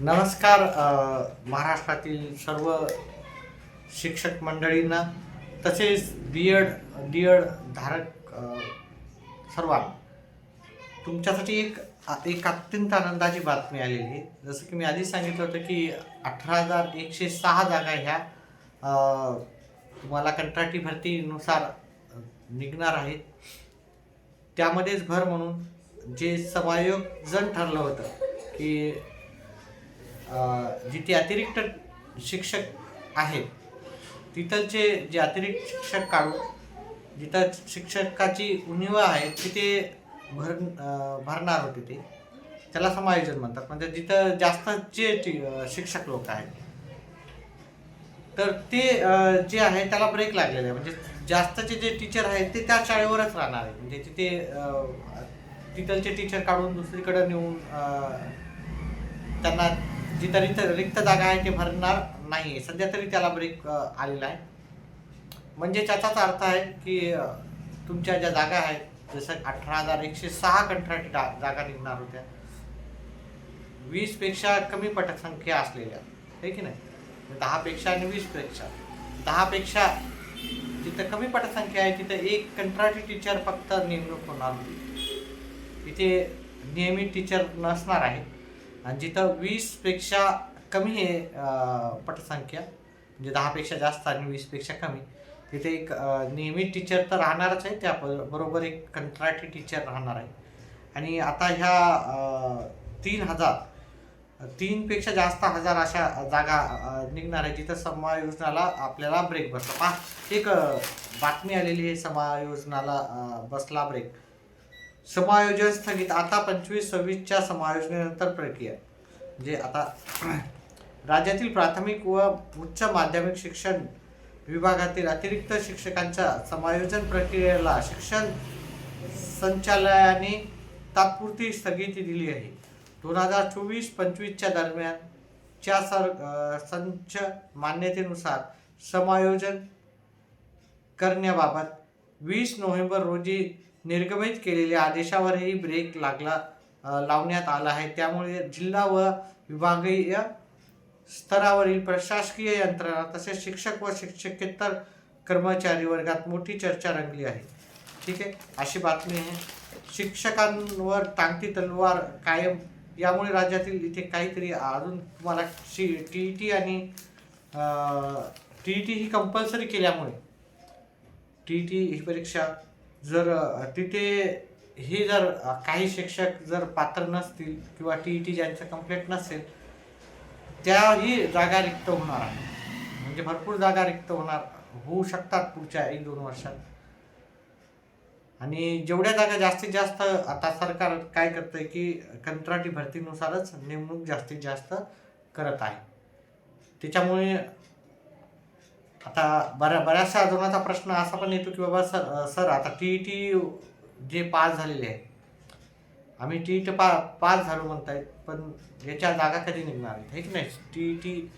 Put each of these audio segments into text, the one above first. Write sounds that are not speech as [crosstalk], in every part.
नमस्कार महाराष्ट्रातील सर्व शिक्षक मंडळींना तसेच बी एड डी एड धारक सर्वांना. तुमच्यासाठी एक एक अत्यंत आनंदाची बातमी आलेली आहे. जसं की मी आधी सांगितलं होतं की अठरा हजार एकशे सहा जागा ह्या तुम्हाला कंत्राटी भरतीनुसार निघणार आहेत. त्यामध्येच भर म्हणून जे समायोजन ठरलं होतं की जिथे अतिरिक्त शिक्षक आहेत तिथलचे जे अतिरिक्त शिक्षक काढून जिथं शिक्षकाची उणीव आहे तिथे भर भरणार होते ते. त्याला समायोजन म्हणतात. म्हणजे जिथं जास्तचे टी- शिक्षक लोक आहेत. तर ते जे आहे त्याला ब्रेक लागलेला आहे. म्हणजे जास्तचे जे टीचर आहेत ते त्या शाळेवरच राहणार आहे म्हणजे तिथे तिथलचे टीचर काढून दुसरीकडे नेऊन त्यांना जिथं रिक्त रिक्त जागा आहे ते भरणार नाही. सध्या तरी त्याला ब्रेक आलेला आहे. म्हणजे त्याचाच अर्थ आहे की तुमच्या ज्या जागा आहेत जसं अठरा हजार एकशे सहा कंत्राटी जागा निघणार होत्या. वीसपेक्षा कमी पटसंख्या असलेल्या. आहे की नाही? दहापेक्षा आणि वीसपेक्षा दहापेक्षा जिथं कमी पटसंख्या आहे तिथं एक कंत्राटी टीचर फक्त नेमणूक होणार होती. तिथे नियमित टीचर नसणार आहे आणि जिथं वीसपेक्षा कमी आहे पटसंख्या म्हणजे दहापेक्षा जास्त आणि वीसपेक्षा कमी तिथे एक नियमित टीचर तर राहणारच आहे त्या बरोबर एक कंत्राटी टीचर राहणार आहे. आणि आता ह्या तीन हजार तीनपेक्षा जास्त हजार अशा जागा निघणार आहे जिथं समायोजनाला आपल्याला ब्रेक बसला. पहा एक बातमी आलेली आहे समायोजनाला बसला ब्रेक समायोजन स्थगित. आता पंचवीस सव्वीसच्या समायोजनेनंतर प्रक्रिया. जे आता [clears throat] राज्यातील प्राथमिक व उच्च माध्यमिक शिक्षण विभागातील अतिरिक्त शिक्षकांच्या समायोजन प्रक्रियेला शिक्षण संचालयाने तात्पुरती स्थगिती दिली आहे. दोन हजार चोवीस पंचवीसच्या दरम्यानच्या सर संच मान्यतेनुसार समायोजन करण्याबाबत वीस नोव्हेंबर रोजी निर्गमित केलेल्या आदेशावरही ब्रेक लागला लावण्यात आला आहे. त्यामुळे जिल्हा व विभागीय स्तरावरील प्रशासकीय यंत्रणा तसेच शिक्षक व शिक्षकेतर कर्मचारी वर्गात मोठी चर्चा रंगली आहे. ठीक आहे? अशी बातमी आहे. शिक्षकांवर टांगती तलवार कायम. यामुळे राज्यातील इथे काहीतरी अजून तुम्हाला टी ई टी आणि टी ई टी ही कंपल्सरी केल्यामुळे टी ई टी ही परीक्षा जर तिथे हे जर काही शिक्षक जर पात्र नसतील किंवा टी ई टी ज्यांचं कंप्लीट नसेल त्याही जागा रिक्त होणार आहे. म्हणजे भरपूर जागा रिक्त होणार होऊ शकतात पुढच्या एक दोन वर्षात. आणि जेवढ्या जागा जास्तीत जास्त आता सरकार काय करतंय की कंत्राटी भरतीनुसारच नेमणूक जास्तीत जास्त करत आहे. त्याच्यामुळे आता बऱ्या बऱ्याचशा जणांचा प्रश्न असा पण येतो की बाबा सर सर आता टी ई टी जे पास झालेले आहे आम्ही टी ई टी पा पास झालो म्हणतायत पण याच्या जागा कधी निघणार आहेत? हे की नाही? टी ई टी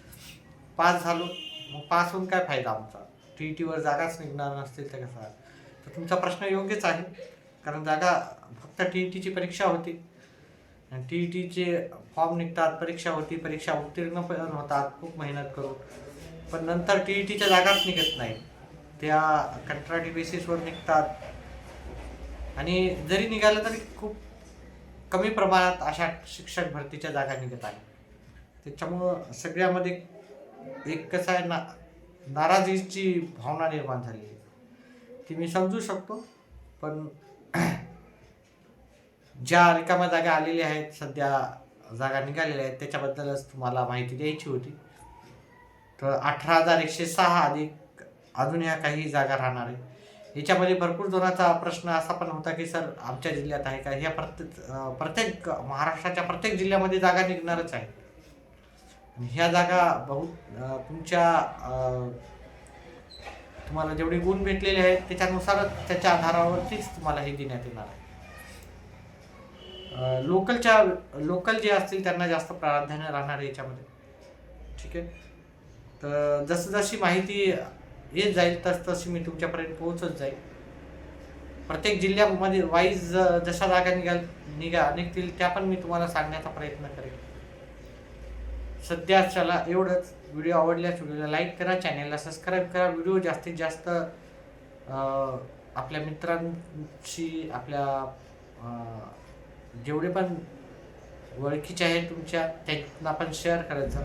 पास झालो मग पास होऊन काय फायदा आमचा? टी ई टीवर जागाच निघणार नसतील तर कसा? तर तुमचा प्रश्न योग्यच आहे कारण जागा फक्त टी ई टीची परीक्षा होती. आणि टी ई टीचे फॉर्म निघतात परीक्षा होती परीक्षा उत्तीर्ण पण होतात खूप मेहनत करून. पण नंतर टी ई टीच्या जागाच निघत नाही. त्या कंत्राटी बेसिसवर निघतात. आणि जरी निघालं तरी खूप कमी प्रमाणात अशा शिक्षक भरतीच्या जागा निघत आहेत. त्याच्यामुळं सगळ्यामध्ये एक कसं आहे ना नाराजीची भावना निर्माण झाली आहे. ती मी समजू शकतो पण [clears throat] ज्या रिकाम्या जागा आलेल्या आहेत सध्या जागा निघालेल्या आहेत त्याच्याबद्दलच तुम्हाला माहिती द्यायची होती. तर अठरा हजार एकशे सहा अधिक अजून ह्या काही जागा राहणार आहे. याच्यामध्ये भरपूर जणांचा प्रश्न असा पण होता की सर आमच्या जिल्ह्यात आहे का? ह्या प्रत्येक प्रत्येक महाराष्ट्राच्या प्रत्येक जिल्ह्यामध्ये जागा निघणारच आहे. ह्या जागा बहुत तुमच्या तुम्हाला जेवढे गुण भेटलेले आहेत त्याच्यानुसारच त्याच्या आधारावरतीच तुम्हाला हे देण्यात येणार आहे. लोकलच्या लोकल जे असतील त्यांना जास्त प्राधान्य राहणार आहे याच्यामध्ये. ठीक आहे? तर जसं जशी माहिती येत जाईल तस तशी मी तुमच्यापर्यंत पोहोचत जाईल. प्रत्येक जिल्ह्यामध्ये वाईज जशा जागा निघाल निघा निघतील त्या पण मी तुम्हाला सांगण्याचा प्रयत्न करेन. सध्या चला एवढंच. व्हिडिओ आवडल्यास व्हिडिओला लाईक करा चॅनलला सबस्क्राईब करा. व्हिडिओ जास्तीत जास्त आपल्या मित्रांशी आपल्या जेवढे पण ओळखीचे आहेत तुमच्या त्यांना पण शेअर करत जा.